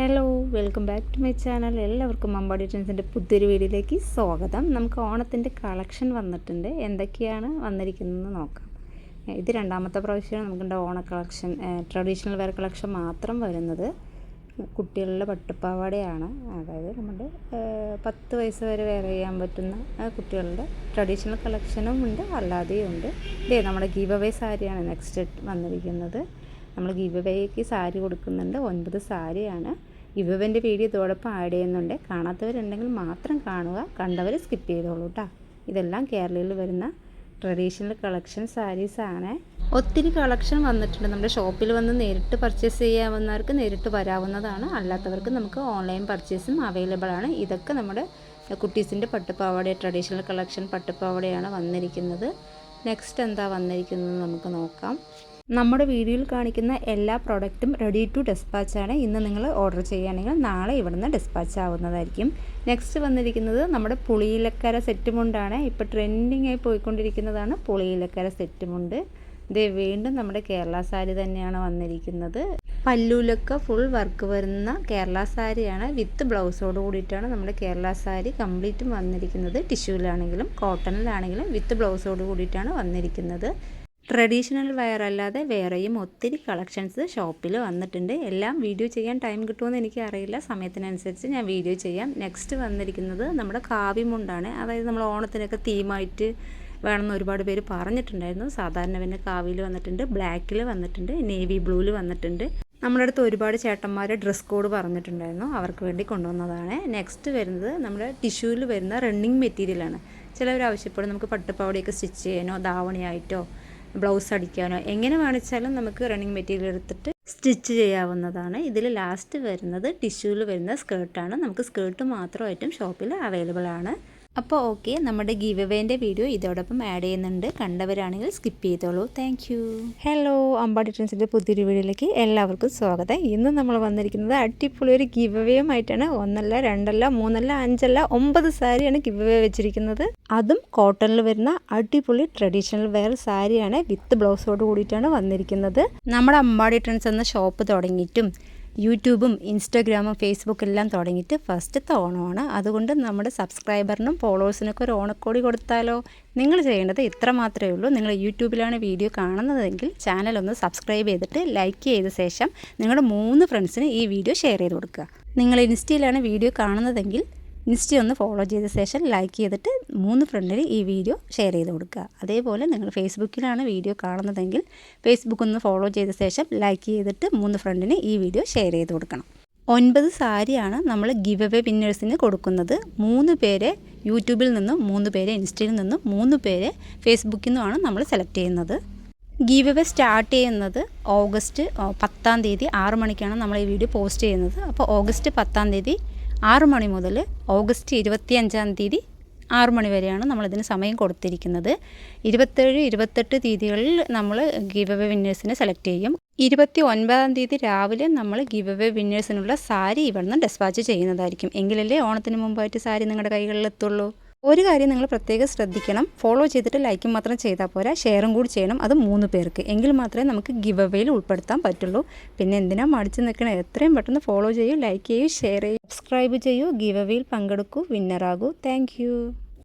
Hello welcome back to my channel എല്ലാവർക്കും അമ്പാടി ട്രെൻസിന്റെ പുതിയൊരു വീഡിയോയിലേക്ക് സ്വാഗതം. നമുക്ക് ഓണത്തിന്റെ കളക്ഷൻ വന്നിട്ടുണ്ട്. എന്തൊക്കെയാണ് വന്നിരിക്കുന്നതെന്ന് നോക്കാം. ഇത് രണ്ടാമത്തെ പ്രാവശ്യമാണ് നമുക്കുണ്ട് ഓണ കളക്ഷൻ. ട്രഡീഷണൽ വെയർ കളക്ഷൻ മാത്രം വരുന്നത്. കുട്ടികളുടെ പട്ടുപ്പാവാടയാണ്. അതായത് നമ്മുടെ പത്ത് വയസ്സ് വരെ വെയർ ചെയ്യാൻ പറ്റുന്ന കുട്ടികളുടെ ട്രഡീഷണൽ കളക്ഷനും ഉണ്ട്. അല്ലാതെയും ഉണ്ട്. ഇതേ നമ്മുടെ ഗീവ് അവേ സാരിയാണ് നെക്സ്റ്റ് വന്നിരിക്കുന്നത്. നമ്മൾ ഗീവ് അവേക്ക് സാരി കൊടുക്കുന്നുണ്ട്. ഒൻപത് സാരിയാണ്. ഗീവ് അവേന്റെ വീഡിയോ ഇതോടൊപ്പം ആഡ് ചെയ്യുന്നുണ്ട്. കാണാത്തവരുണ്ടെങ്കിൽ മാത്രം കാണുക. കണ്ടവർ സ്കിപ്പ് ചെയ്തോളൂ കേട്ടോ ഇതെല്ലാം കേരളയിൽ വരുന്ന ട്രഡീഷണൽ കളക്ഷൻ സാരീസാണ് ഒത്തിരി കളക്ഷൻ വന്നിട്ടുണ്ട്. നമ്മുടെ ഷോപ്പിൽ വന്ന് നേരിട്ട് പർച്ചേസ് ചെയ്യാവുന്നവർക്ക് നേരിട്ട് വരാവുന്നതാണ്. അല്ലാത്തവർക്ക് നമുക്ക് ഓൺലൈൻ പർച്ചേസും അവൈലബിൾ ആണ്. ഇതൊക്കെ നമ്മുടെ കുട്ടീസിന്റെ പട്ടുപ്പാവാട ട്രഡീഷണൽ കളക്ഷൻ പട്ടുപ്പാവാടയാണ് വന്നിരിക്കുന്നത്. നെക്സ്റ്റ് എന്താ വന്നിരിക്കുന്നത് നമുക്ക് നോക്കാം. നമ്മുടെ വീഡിയോയിൽ കാണിക്കുന്ന എല്ലാ പ്രോഡക്റ്റും റെഡി ടു ഡെസ്പാച്ചാണ് ഇന്ന് നിങ്ങൾ ഓർഡർ ചെയ്യുകയാണെങ്കിൽ നാളെ ഇവിടുന്ന് ഡെസ്പാച്ച് ആവുന്നതായിരിക്കും. നെക്സ്റ്റ് വന്നിരിക്കുന്നത് നമ്മുടെ പുളിയിലക്കര സെറ്റ് മുണ്ടാണ് ഇപ്പോൾ ട്രെൻഡിങ് ആയി പോയിക്കൊണ്ടിരിക്കുന്നതാണ് പുളിയിലക്കര സെറ്റ് മുണ്ട്. ഇത് വീണ്ടും നമ്മുടെ കേരള സാരി തന്നെയാണ് വന്നിരിക്കുന്നത്. പല്ലൂലൊക്കെ ഫുൾ വർക്ക് വരുന്ന കേരള സാരിയാണ്. വിത്ത് ബ്ലൗസോട് കൂടിയിട്ടാണ് നമ്മുടെ കേരള സാരി കംപ്ലീറ്റും വന്നിരിക്കുന്നത്. ടിഷ്യൂലാണെങ്കിലും കോട്ടണിലാണെങ്കിലും വിത്ത് ബ്ലൗസോട് കൂടിയിട്ടാണ് വന്നിരിക്കുന്നത്. ട്രഡീഷണൽ വെയർ അല്ലാതെ വേറെയും ഒത്തിരി കളക്ഷൻസ് ഷോപ്പിൽ വന്നിട്ടുണ്ട്. എല്ലാം വീഡിയോ ചെയ്യാൻ ടൈം കിട്ടുമെന്ന് എനിക്ക് അറിയില്ല സമയത്തിനനുസരിച്ച് ഞാൻ വീഡിയോ ചെയ്യാം. നെക്സ്റ്റ് വന്നിരിക്കുന്നത് നമ്മുടെ കാവ്യമുണ്ടാണ് അതായത് നമ്മൾ ഓണത്തിനൊക്കെ തീമായിട്ട് വേണമെന്ന് ഒരുപാട് പേര് പറഞ്ഞിട്ടുണ്ടായിരുന്നു. സാധാരണ പിന്നെ കാവിയിൽ വന്നിട്ടുണ്ട് ബ്ലാക്കിൽ വന്നിട്ടുണ്ട് നേവി ബ്ലൂവിൽ വന്നിട്ടുണ്ട്. നമ്മുടെ അടുത്ത് ഒരുപാട് ചേട്ടന്മാർ ഡ്രസ് കോഡ് പറഞ്ഞിട്ടുണ്ടായിരുന്നു. അവർക്ക് വേണ്ടി കൊണ്ടുവന്നതാണ്. നെക്സ്റ്റ് വരുന്നത് നമ്മുടെ ടിഷ്യൂവിൽ വരുന്ന റണ്ണിങ് മെറ്റീരിയലാണ്. ചിലവർ ആവശ്യപ്പെടും. നമുക്ക് പട്ടുപ്പാവടിയൊക്കെ സ്റ്റിച്ച് ചെയ്യാനോ ധാവണിയായിട്ടോ ബ്ലൗസ് അടിക്കാനോ എങ്ങനെ വേണിച്ചാലും നമുക്ക് റണ്ണിങ് മെറ്റീരിയൽ എടുത്തിട്ട് സ്റ്റിച്ച് ചെയ്യാവുന്നതാണ്. ഇതിൽ ലാസ്റ്റ് വരുന്നത് ടിഷ്യൂവിൽ വരുന്ന സ്കേർട്ടാണ് നമുക്ക് സ്കേർട്ട് മാത്രമായിട്ടും ഷോപ്പിൽ അവൈലബിൾ ആണ്. അപ്പോൾ ഓക്കെ നമ്മുടെ ഗീവ് അവേന്റെ വീഡിയോ ഇതോടൊപ്പം ആഡ് ചെയ്യുന്നുണ്ട്. കണ്ടവരാണെങ്കിൽ സ്കിപ്പ് ചെയ്തോളൂ. Thank you. ഹലോ അമ്പാടി ട്രെൻസിന്റെ പുതിയൊരു വീഡിയോയിലേക്ക് എല്ലാവർക്കും സ്വാഗതം. ഇന്ന് നമ്മൾ വന്നിരിക്കുന്നത് അടിപൊളി ഒരു ഗീവ് അവേയുമായിട്ടാണ്. ഒന്നല്ല രണ്ടല്ല മൂന്നല്ല അഞ്ചല്ല ഒമ്പത് സാരിയാണ് ഗീവ് അവേ വെച്ചിരിക്കുന്നത്. അതും കോട്ടണിൽ വരുന്ന അടിപൊളി ട്രഡീഷണൽ വെയർ സാരിയാണ് വിത്ത് ബ്ലൗസോട് കൂടിയിട്ടാണ് വന്നിരിക്കുന്നത്. നമ്മുടെ അമ്പാടി ട്രെൻസ് എന്ന ഷോപ്പ് തുടങ്ങിയിട്ടും യൂട്യൂബും ഇൻസ്റ്റാഗ്രാമും ഫേസ്ബുക്കും എല്ലാം തുടങ്ങിയിട്ട് ഫസ്റ്റത്തെ ഓണമാണ് അതുകൊണ്ട് നമ്മുടെ സബ്സ്ക്രൈബറിനും ഫോളോവേഴ്സിനൊക്കെ ഒരു ഓണക്കോടി കൊടുത്താലോ? നിങ്ങൾ ചെയ്യേണ്ടത് ഇത്ര മാത്രമേ ഉള്ളൂ. നിങ്ങൾ യൂട്യൂബിലാണ് വീഡിയോ കാണുന്നതെങ്കിൽ ചാനൽ ഒന്ന് സബ്സ്ക്രൈബ് ചെയ്തിട്ട് ലൈക്ക് ചെയ്ത ശേഷം നിങ്ങളുടെ മൂന്ന് ഫ്രണ്ട്സിന് ഈ വീഡിയോ ഷെയർ ചെയ്ത് കൊടുക്കുക. നിങ്ങൾ ഇൻസ്റ്റയിലാണ് വീഡിയോ കാണുന്നതെങ്കിൽ ഇൻസ്റ്റ ഒന്ന് ഫോളോ ചെയ്ത ശേഷം ലൈക്ക് ചെയ്തിട്ട് മൂന്ന് ഫ്രണ്ടിൽ ഈ വീഡിയോ ഷെയർ ചെയ്ത് കൊടുക്കുക. അതേപോലെ നിങ്ങൾ ഫേസ്ബുക്കിലാണ് വീഡിയോ കാണുന്നതെങ്കിൽ ഫേസ്ബുക്ക് ഒന്ന് ഫോളോ ചെയ്ത ശേഷം ലൈക്ക് ചെയ്തിട്ട് മൂന്ന് ഫ്രണ്ടിന് ഈ വീഡിയോ ഷെയർ ചെയ്ത് കൊടുക്കണം. ഒൻപത് സാരിയാണ് നമ്മൾ ഗിവ് അവേ വിന്നേഴ്സിന് കൊടുക്കുന്നത്. മൂന്ന് പേരെ യൂട്യൂബിൽ നിന്നും മൂന്ന് പേരെ ഇൻസ്റ്റയിൽ നിന്നും മൂന്ന് പേരെ ഫേസ്ബുക്കിൽ നിന്നുമാണ് നമ്മൾ സെലക്ട് ചെയ്യുന്നത്. ഗീവ് അവേ സ്റ്റാർട്ട് ചെയ്യുന്നത് ഓഗസ്റ്റ് പത്താം തീയതി ആറ് മണിക്കാണ് നമ്മൾ ഈ വീഡിയോ പോസ്റ്റ് ചെയ്യുന്നത്. അപ്പോൾ ഓഗസ്റ്റ് പത്താം തീയതി ആറ് മണി മുതൽ ഓഗസ്റ്റ് ഇരുപത്തി അഞ്ചാം തീയതി ആറ് മണി വരെയാണ് നമ്മളിതിന് സമയം കൊടുത്തിരിക്കുന്നത്. ഇരുപത്തേഴ് ഇരുപത്തെട്ട് തീയതികളിൽ നമ്മൾ ഗീവ് വിന്നേഴ്സിനെ സെലക്ട് ചെയ്യും. ഇരുപത്തി ഒൻപതാം തീയതി രാവിലെ നമ്മൾ ഗീവ് വിന്നേഴ്സിനുള്ള സാരി ഇവിടുന്ന് ഡെസ്പാച്ച് ചെയ്യുന്നതായിരിക്കും. എങ്കിലല്ലേ ഓണത്തിന് മുമ്പായിട്ട് സാരി നിങ്ങളുടെ കൈകളിൽ എത്തുള്ളൂ ഒരു കാര്യം നിങ്ങൾ പ്രത്യേകം ശ്രദ്ധിക്കണം. ഫോളോ ചെയ്തിട്ട് ലൈക്കും മാത്രം ചെയ്താൽ പോരാ. ഷെയറും കൂടി ചെയ്യണം. അത് മൂന്ന് പേർക്ക്. എങ്കിൽ മാത്രമേ നമുക്ക് ഗിവ് അവയിൽ ഉൾപ്പെടുത്താൻ പറ്റുള്ളൂ. പിന്നെ എന്തിനാ മടിച്ച് നിൽക്കണേ? എത്രയും പെട്ടെന്ന് ഫോളോ ചെയ്യൂ ലൈക്ക് ചെയ്യൂ ഷെയർ ചെയ്യൂ സബ്സ്ക്രൈബ് ചെയ്യൂ ഗിവ് അവയിൽ പങ്കെടുക്കൂ വിന്നറാകൂ താങ്ക്